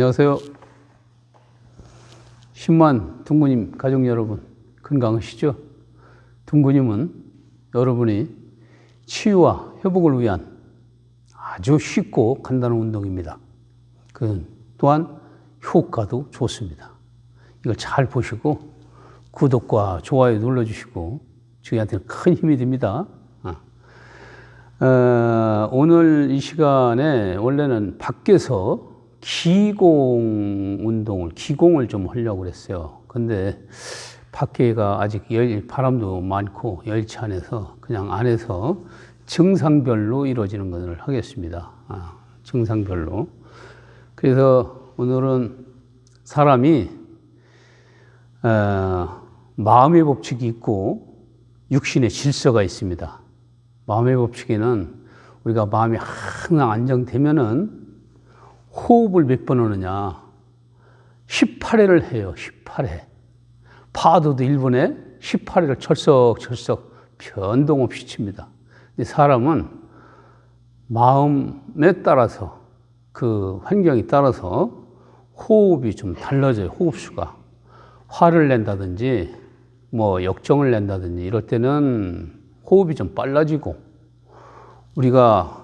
안녕하세요. 10만 둥구님 가족 여러분 건강하시죠? 둥구님은 여러분이 치유와 회복을 위한 아주 쉽고 간단한 운동입니다. 그 또한 효과도 좋습니다. 이걸 잘 보시고 구독과 좋아요 눌러주시고 저희한테는 큰 힘이 됩니다. 어. 어, 오늘 이 시간에 원래는 밖에서 기공 운동을, 기공을 좀 하려고 그랬어요. 근데 밖에가 아직 열, 바람도 많고 열치 않아서 그냥 안에서 증상별로 이루어지는 것을 하겠습니다. 아, 증상별로. 그래서 오늘은 사람이 어, 마음의 법칙이 있고 육신의 질서가 있습니다. 마음의 법칙에는 우리가 마음이 항상 안정되면은 호흡을 몇 번 하느냐? 18회를 해요. 18회. 파도도 1분에 18회를 철썩철썩 변동 없이 칩니다. 사람은 마음에 따라서 그 환경에 따라서 호흡이 좀 달라져요. 호흡수가. 화를 낸다든지 뭐 역정을 낸다든지 이럴 때는 호흡이 좀 빨라지고 우리가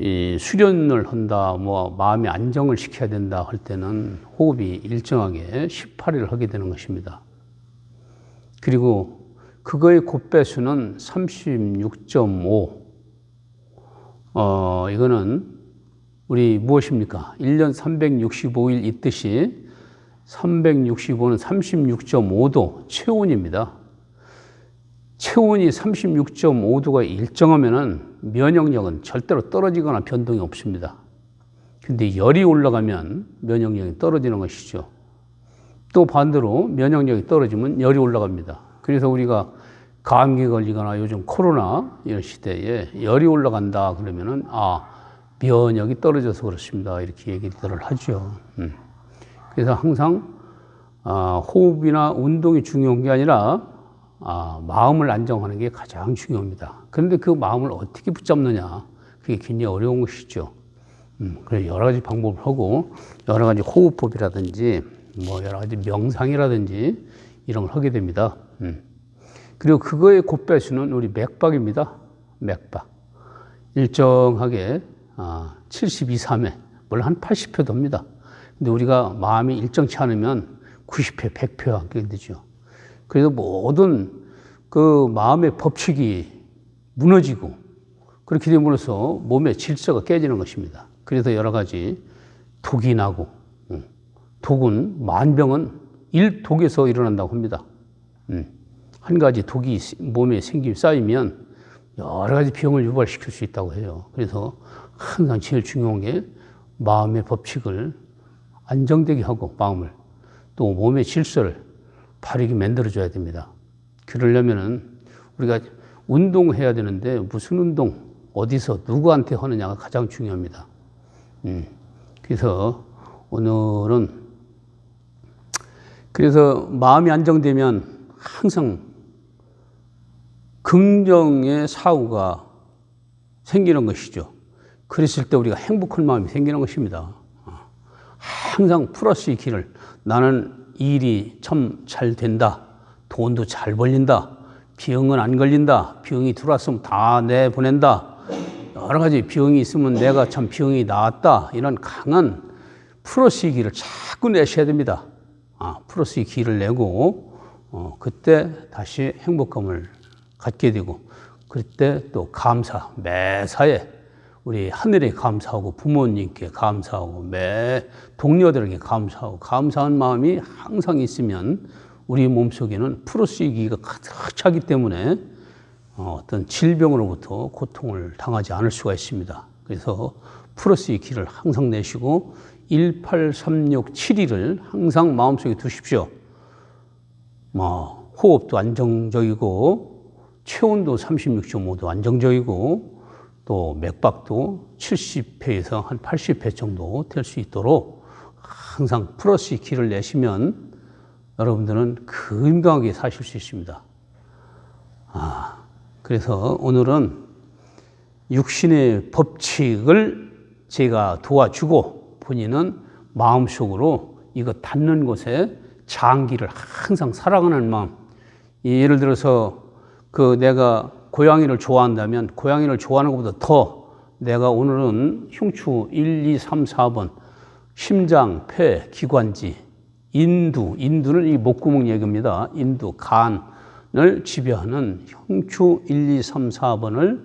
이 수련을 한다, 뭐 마음의 안정을 시켜야 된다 할 때는 호흡이 일정하게 18일 하게 되는 것입니다. 그리고 그거의 곱배수는 36.5. 어, 이거는 우리 무엇입니까? 1년 365일 있듯이 365는 36.5도 체온입니다. 체온이 36.5도가 일정하면은 면역력은 절대로 떨어지거나 변동이 없습니다. 근데 열이 올라가면 면역력이 떨어지는 것이죠. 또 반대로 면역력이 떨어지면 열이 올라갑니다. 그래서 우리가 감기 걸리거나 요즘 코로나 이런 시대에 열이 올라간다 그러면은 아 면역이 떨어져서 그렇습니다. 이렇게 얘기들을 하죠. 음. 그래서 항상 아, 호흡이나 운동이 중요한 게 아니라 아, 마음을 안정하는 게 가장 중요합니다. 그런데 그 마음을 어떻게 붙잡느냐 그게 굉장히 어려운 것이죠. 음, 그래 여러 가지 방법을 하고 여러 가지 호흡법이라든지 뭐 여러 가지 명상이라든지 이런 걸 하게 됩니다. 음. 그리고 그거의 곱배수는 우리 맥박입니다. 맥박. 일정하게 아, 72, 3회, 물론 한 80회 돕니다. 근데 우리가 마음이 일정치 않으면 90회, 100회 하게 되죠. 그래서 모든 그 마음의 법칙이 무너지고 그렇게 됨으로써 몸의 질서가 깨지는 것입니다. 그래서 여러 가지 독이 나고 독은 만병은 일독에서 일어난다고 합니다. 한 가지 독이 몸에 생기 쌓이면 여러 가지 병을 유발시킬 수 있다고 해요. 그래서 항상 제일 중요한 게 마음의 법칙을 안정되게 하고 마음을 또 몸의 질서를 바르게 만들어줘야 됩니다. 그러려면은 우리가 운동해야 되는데 무슨 운동, 어디서 누구한테 하느냐가 가장 중요합니다. 음, 그래서 오늘은 그래서 마음이 안정되면 항상 긍정의 사고가 생기는 것이죠. 그랬을 때 우리가 행복한 마음이 생기는 것입니다. 항상 플러스의 길을 나는 일이 참 잘 된다. 돈도 잘 벌린다. 병은 안 걸린다. 병이 들어왔으면 다 내보낸다. 여러 가지 병이 있으면 내가 참 병이 나았다. 이런 강한 플러스의 길을 자꾸 내셔야 됩니다. 아, 플러스의 길을 내고, 어, 그때 다시 행복감을 갖게 되고, 그때 또 감사, 매사에 우리 하늘에 감사하고 부모님께 감사하고 매 동료들에게 감사하고 감사한 마음이 항상 있으면 우리 몸속에는 프로스이기가 가득 차기 때문에 어, 어떤 질병으로부터 고통을 당하지 않을 수가 있습니다. 그래서 프로스의 길을 항상 내시고 18367을 항상 마음속에 두십시오. 뭐 호흡도 안정적이고 체온도 36.5도 안정적이고 또 맥박도 70회에서 한 80회 정도 될 수 있도록 항상 플러스 키를 내시면 여러분들은 건강하게 사실 수 있습니다. 아, 그래서 오늘은 육신의 법칙을 제가 도와주고 본인은 마음속으로 이거 닿는 곳에 장기를 항상 사랑하는 마음. 이 예를 들어서 그 내가 고양이를 좋아한다면 고양이를 좋아하는 것보다 더 내가 오늘은 흉추 1, 2, 3, 4번 심장, 폐, 기관지, 인두, 인두는 이 목구멍 얘기입니다. 인두, 간을 지배하는 흉추 1, 2, 3, 4번을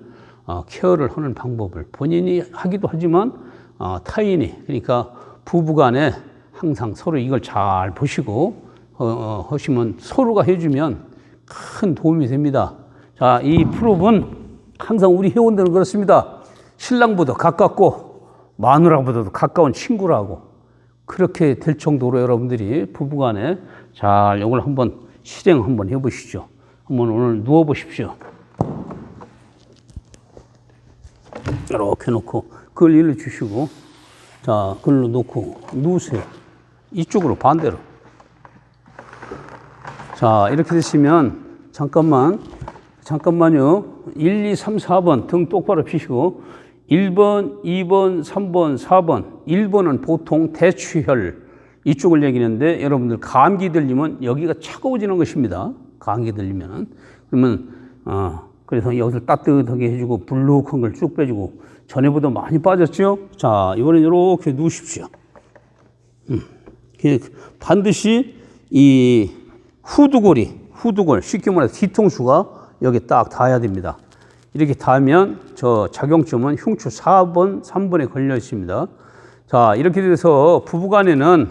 어, 케어를 하는 방법을 본인이 하기도 하지만 어, 타인이 그러니까 부부간에 항상 서로 이걸 잘 보시고 어, 어, 하시면 서로가 해주면 큰 도움이 됩니다. 자, 이 프로는 항상 우리 회원들은 그렇습니다. 신랑보다 가깝고 마누라보다도 가까운 친구라고 그렇게 될 정도로 여러분들이 부부간에 잘 이걸 한번 실행 한번 해보시죠. 한번 오늘 누워 보십시오. 이렇게 놓고 그걸 일로 주시고 자 그걸로 놓고 누우세요. 이쪽으로 반대로. 자 이렇게 되시면 잠깐만 잠깐만요. 1, 2, 3, 4번 등 똑바로 피시고 1번, 2번, 3번, 4번. 1번은 보통 대추혈 이쪽을 얘기하는데 여러분들 감기 들리면 여기가 차가워지는 것입니다. 감기 들리면은 그러면 어 그래서 여기서 따뜻하게 해주고 불룩한 걸 쭉 빼주고 전에보다 많이 빠졌죠? 자 이번엔 이렇게 누우십시오. 음. 그 반드시 이 후두골이 후두골 쉽게 말해서 뒤통수가 여기 딱 닿아야 됩니다. 이렇게 닿으면 저 작용점은 흉추 4번, 3번에 걸려 있습니다. 자, 이렇게 돼서 부부간에는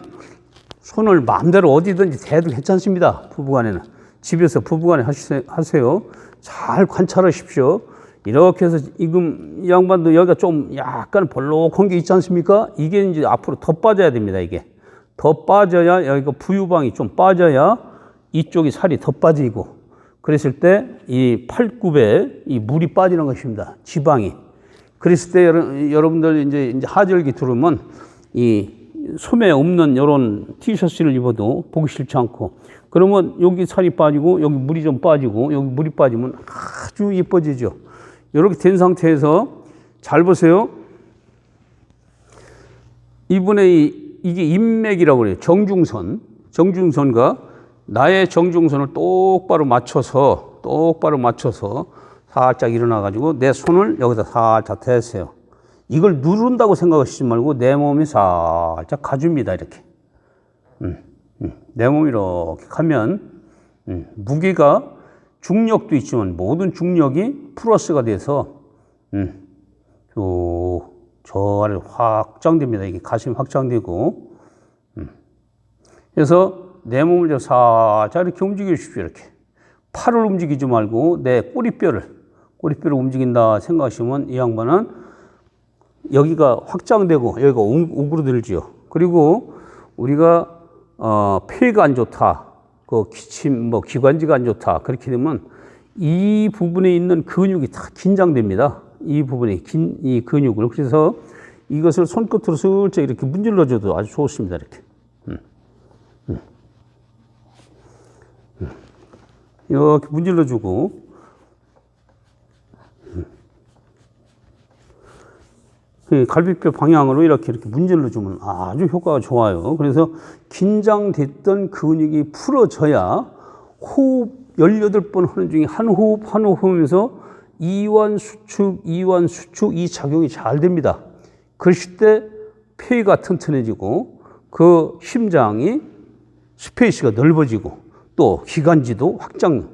손을 마음대로 어디든지 대도 괜찮습니다. 부부간에는. 집에서 부부간에 하세요. 잘 관찰하십시오. 이렇게 해서 지금 이 양반도 여기가 좀 약간 볼록한 게 있지 않습니까? 이게 이제 앞으로 더 빠져야 됩니다, 이게. 더 빠져야 여기가 부유방이 좀 빠져야 이쪽이 살이 더 빠지고 그랬을 때 이 팔굽에 이 물이 빠지는 것입니다. 지방이. 그랬을 때 여러, 여러분들 이제, 하절기 들으면 이 소매 없는 이런 티셔츠를 입어도 보기 싫지 않고 그러면 여기 살이 빠지고 여기 물이 좀 빠지고 여기 물이 빠지면 아주 예뻐지죠. 이렇게 된 상태에서 잘 보세요. 이분의 이- 이게 인맥이라고 그래요. 정중선. 정중선과 나의 정중선을 똑바로 맞춰서 똑바로 맞춰서 살짝 일어나 가지고 내 손을 여기다 살짝 대세요. 이걸 누른다고 생각하시지 말고 내 몸이 살짝 가줍니다. 이렇게. 음, 음. 내 몸이 이렇게 가면 음, 무게가 중력도 있지만 모든 중력이 플러스가 돼서 음, 요, 저 아래 확장됩니다. 이게 가슴이 확장되고. 음. 그래서 내 몸을 좀 살짝 이렇게 움직여 주십시오. 이렇게. 팔을 움직이지 말고 내 꼬리뼈를, 꼬리뼈를 움직인다 생각하시면 이 양반은 여기가 확장되고 여기가 오- 오그러들지요. 그리고 우리가 어, 폐가 안 좋다, 그 기침, 뭐 기관지가 안 좋다 그렇게 되면 이 부분에 있는 근육이 다 긴장됩니다. 이 부분에 긴 이 근육을 그래서 이것을 손끝으로 슬쩍 이렇게 문질러줘도 아주 좋습니다. 이렇게. 음. 음. 음. 이렇게 문질러 주고 그 갈비뼈 방향으로 이렇게 이렇게 문질러 주면 아주 효과가 좋아요. 그래서 긴장됐던 근육이 풀어져야 호흡 18번 하는 중에 한 호흡 한 호흡 하면서 이완 수축, 이완 수축 이 작용이 잘 됩니다. 그랬을 때 폐가 튼튼해지고 그 심장이 스페이스가 넓어지고 또 기관지도 확장,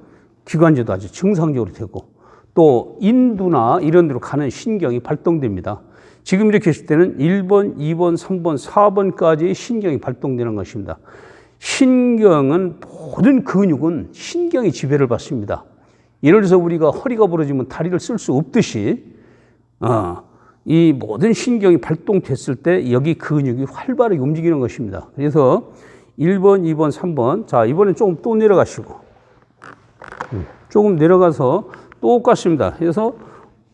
기관지도 아주 정상적으로 되고 또 인두나 이런 데로 가는 신경이 발동됩니다. 지금 이렇게 했을 때는 1번, 2번, 3번, 4번까지 신경이 발동되는 것입니다. 신경은 모든 근육은 신경이 지배를 받습니다. 예를 들어서 우리가 허리가 부러지면 다리를 쓸 수 없듯이 어, 이 모든 신경이 발동됐을 때 여기 근육이 활발하게 움직이는 것입니다. 그래서 1번, 2번, 3번. 자, 이번엔 조금 또 내려가시고. 음, 조금 내려가서 똑같습니다. 그래서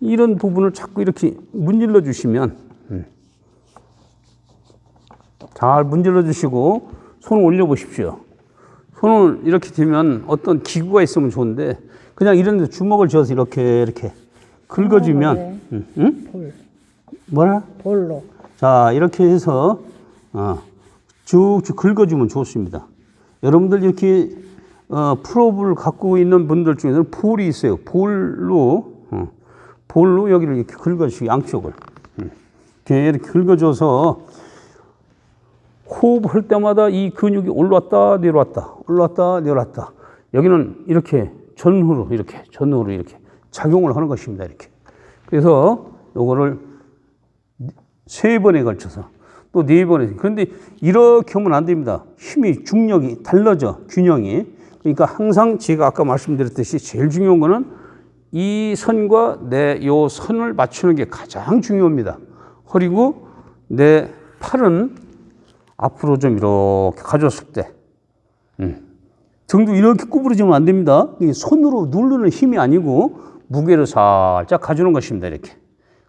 이런 부분을 자꾸 이렇게 문질러 주시면 음, 잘 문질러 주시고 손을 올려 보십시오. 손을 이렇게 되면 어떤 기구가 있으면 좋은데 그냥 이런 데 주먹을 쥐어서 이렇게 이렇게 긁어주면 네. 음, 응? 볼, 뭐라? 볼로. 자 이렇게 해서 어, 쭉쭉 긁어주면 좋습니다. 여러분들 이렇게 어, 프로브를 갖고 있는 분들 중에서는 볼이 있어요. 볼로 어, 볼로 여기를 이렇게 긁어주시고 양쪽을 음. 이렇게, 이렇게 긁어줘서 호흡할 때마다 이 근육이 올라왔다 내려왔다 올라왔다 내려왔다 여기는 이렇게 전후로 이렇게 전후로 이렇게 작용을 하는 것입니다. 이렇게 그래서 요거를 세 번에 걸쳐서 또 네 번에 그런데 이렇게 하면 안 됩니다. 힘이 중력이 달라져 균형이 그러니까 항상 제가 아까 말씀드렸듯이 제일 중요한 거는 이 선과 내 요 선을 맞추는 게 가장 중요합니다. 그리고 내 팔은 앞으로 좀 이렇게 가졌을 때 음. 등도 이렇게 구부러지면 안 됩니다. 손으로 누르는 힘이 아니고 무게를 살짝 가주는 것입니다. 이렇게.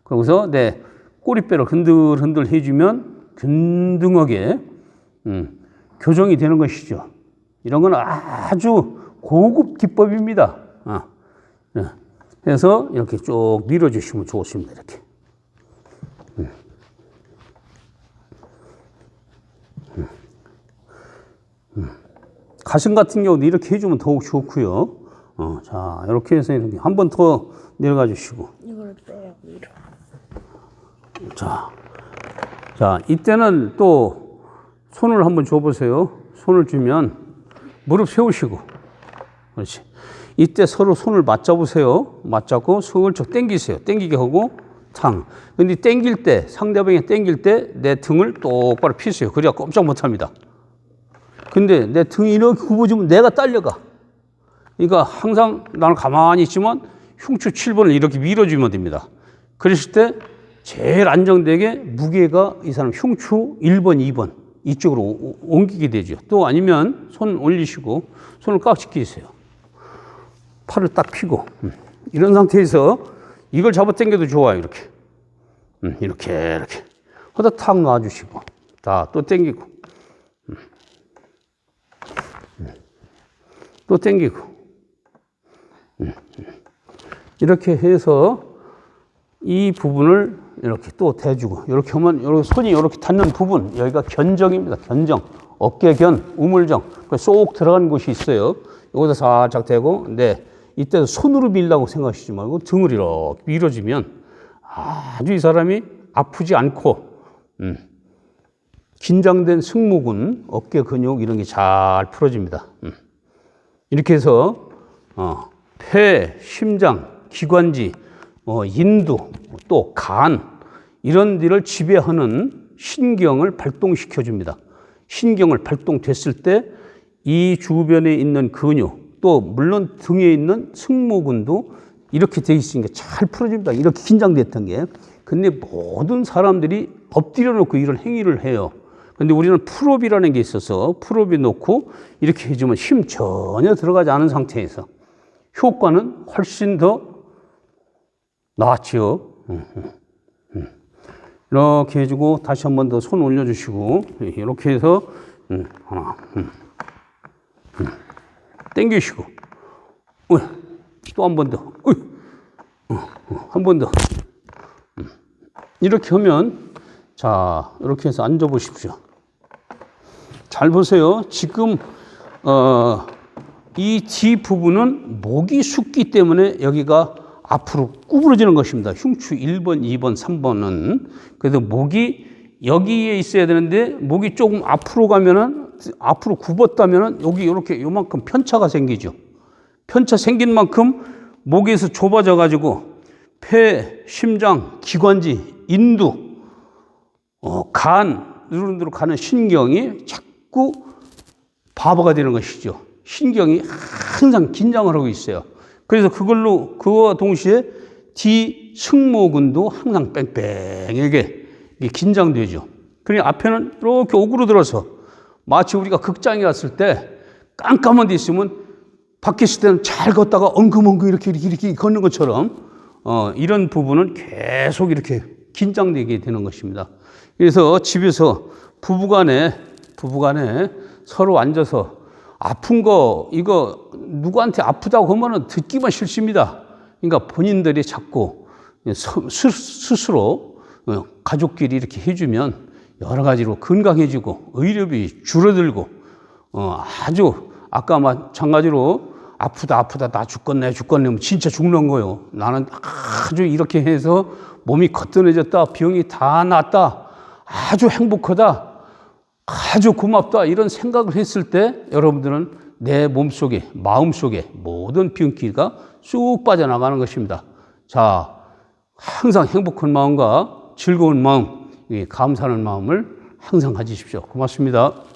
그러고서 내 꼬리뼈를 흔들흔들 해주면 균등하게 음, 교정이 되는 것이죠. 이런 건 아주 고급 기법입니다. 어. 예. 그래서 이렇게 쭉 밀어주시면 좋습니다. 이렇게. 음. 음. 음. 가슴 같은 경우도 이렇게 해주면 더욱 좋고요. 어, 자, 이렇게 해서 이렇게 한 번 더 내려가 주시고. 이걸 빼요 위로. 자, 자, 이때는 또 손을 한번 줘보세요. 손을 주면 무릎 세우시고. 그렇지. 이때 서로 손을 맞잡으세요. 맞잡고 슬쩍 당기세요. 당기게 하고 탕. 근데 당길 때, 상대방이 당길 때 내 등을 똑바로 피세요. 그래야 꼼짝 못 합니다. 근데 내 등이 이렇게 굽어지면 내가 딸려가. 그러니까 항상 나는 가만히 있지만 흉추 7번을 이렇게 밀어주면 됩니다. 그랬을 때 제일 안정되게 무게가 이 사람 흉추 1번, 2번 이쪽으로 오- 옮기게 되죠. 또 아니면 손 올리시고 손을 깍지 끼세요. 팔을 딱 펴고 음. 이런 상태에서 이걸 잡아 당겨도 좋아요. 이렇게 음, 이렇게 이렇게 하다 탁 놔주시고 다 또 당기고. 또 당기고 음, 음. 이렇게 해서 이 부분을 이렇게 또 대주고 이렇게 하면 이렇게 손이 이렇게 닿는 부분 여기가 견정입니다. 견정 어깨견 우물정 그쏙 들어간 곳이 있어요. 여기다 살짝 대고 네 이때 손으로 밀라고 생각하시지 말고 등을 이렇게 밀어주면 아주 이 사람이 아프지 않고 음, 긴장된 승모근 어깨 근육 이런 게 잘 풀어집니다. 음. 이렇게 해서 어, 폐, 심장, 기관지, 어, 인두, 또 간 이런 데를 지배하는 신경을 발동시켜 줍니다. 신경을 발동됐을 때 이 주변에 있는 근육 또 물론 등에 있는 승모근도 이렇게 돼 있으니까 잘 풀어집니다. 이렇게 긴장됐던 게. 근데 모든 사람들이 엎드려 놓고 이런 행위를 해요. 근데 우리는 풀업이라는 게 있어서 풀업이 놓고 이렇게 해주면 힘 전혀 들어가지 않은 상태에서 효과는 훨씬 더 나았지요. 음, 음, 음. 이렇게 해주고 다시 한 번 더 손 올려주시고 이렇게 해서 음, 하나, 음, 음. 당기시고 또 한 번 더, 어, 한번 더. 음. 이렇게 하면 자 이렇게 해서 앉아 보십시오. 잘 보세요. 지금 어, 이뒤 부분은 목이 숙기 때문에 여기가 앞으로 구부러지는 것입니다. 흉추 1번, 2번, 3번은 그래서 목이 여기에 있어야 되는데 목이 조금 앞으로 가면은 앞으로 굽었다면은 여기 이렇게 요만큼 편차가 생기죠. 편차 생긴 만큼 목에서 좁아져 가지고 폐, 심장, 기관지, 인두 어, 간, 이런 데로 가는 신경이 자꾸 바보가 되는 것이죠. 신경이 항상 긴장을 하고 있어요. 그래서 그걸로, 그와 동시에 뒤 승모근도 항상 뺑뺑하게 긴장되죠. 그러니 앞에는 이렇게 오그러들어서 마치 우리가 극장에 갔을 때 깜깜한 데 있으면 밖에 있을 때는 잘 걷다가 엉금엉금 이렇게 이렇게, 이렇게 걷는 것처럼 어, 이런 부분은 계속 이렇게 긴장되게 되는 것입니다. 그래서 집에서 부부간에 부부간에 서로 앉아서 아픈 거 이거 누구한테 아프다고 하면은 듣기만 싫습니다. 그러니까 본인들이 자꾸 스- 스- 스스로 어, 가족끼리 이렇게 해주면 여러 가지로 건강해지고 의료비 줄어들고 어, 아주 아까 마찬가지로 아프다 아프다 나 죽겠네 죽겠네 하면 진짜 죽는 거요. 나는 아주 이렇게 해서 몸이 거뜬해졌다 병이 다 낫다 아주 행복하다 아주 고맙다 이런 생각을 했을 때 여러분들은 내 몸속에 마음속에 모든 병기가 쑥 빠져나가는 것입니다. 자 항상 행복한 마음과 즐거운 마음 이 감사하는 마음을 항상 가지십시오. 고맙습니다. 음.